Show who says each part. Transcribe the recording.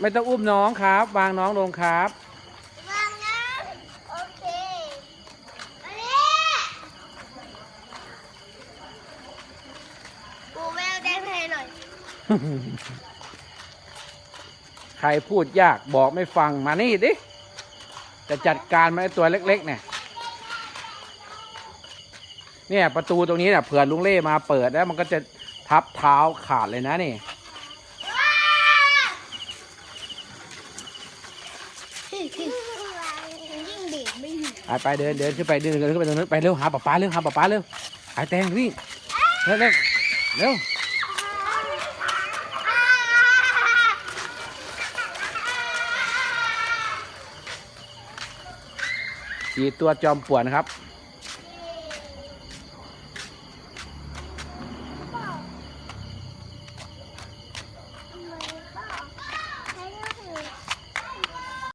Speaker 1: ไม่ต้องอุ้มน้องครับ วางน้องลงครับ
Speaker 2: วางนะโอเคอันนี้ปูแมวแดงให้หน่อย
Speaker 1: ใครพูดยากบอกไม่ฟังมานี่ดิ จะจัดการมันไอ้ตัวเล็ก ๆ เนี่ย เนี่ยประตูตรงนี้เนี่ยเผื่อลุงเล่มาเปิดแล้วมันก็จะทับเท้าขาดเลยนะนี่
Speaker 2: ยิ่งเด็กไม่อยู่
Speaker 1: ไปไปเดินเดินขึ้นไปเดินเดินขึ้นไปตรงนั้นไปเร็วหาปลาปลาเร็วหาปลาปลาเร็วไอแตงวิ่งเร็วเร็วเร็วสี่ตัวจอมป่วนครับ